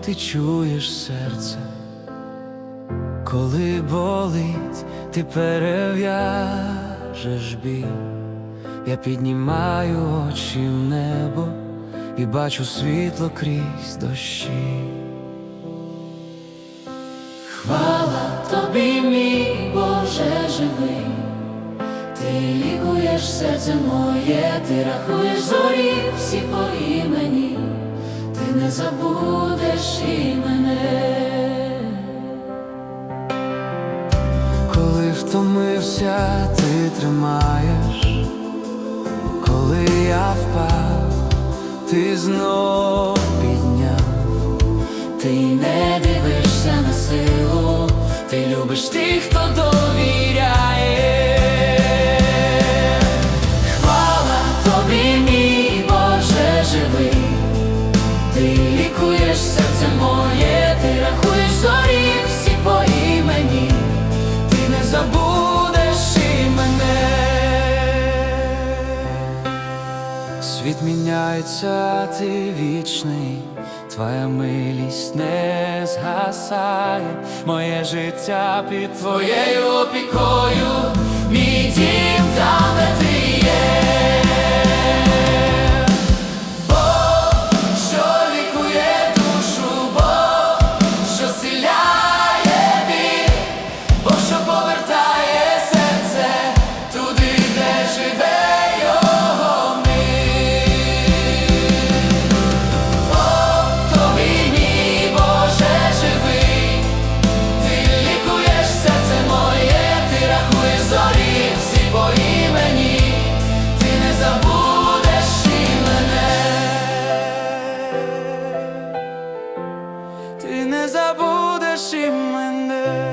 ти чуєш серце, коли болить, ти перев'яжеш біль. Я піднімаю очі в небо і бачу світло крізь дощі. Хвала тобі, мій Боже живий, ти лікуєш серце моє, ти рахуєш зорі всі по імені, не забудеш і мене. Коли втомився, ти тримаєш, коли я впав, ти знов підняв. Ти не дивишся на силу, ти любиш тих, хто довіряє. Лікуєш серце моє, ти рахуєш зорі всі по імені, ти не забудеш і мене. Світ міняється, ти вічний, твоя милість не згасає, моє життя під твоєю опікою, мій дім забудеш і мене.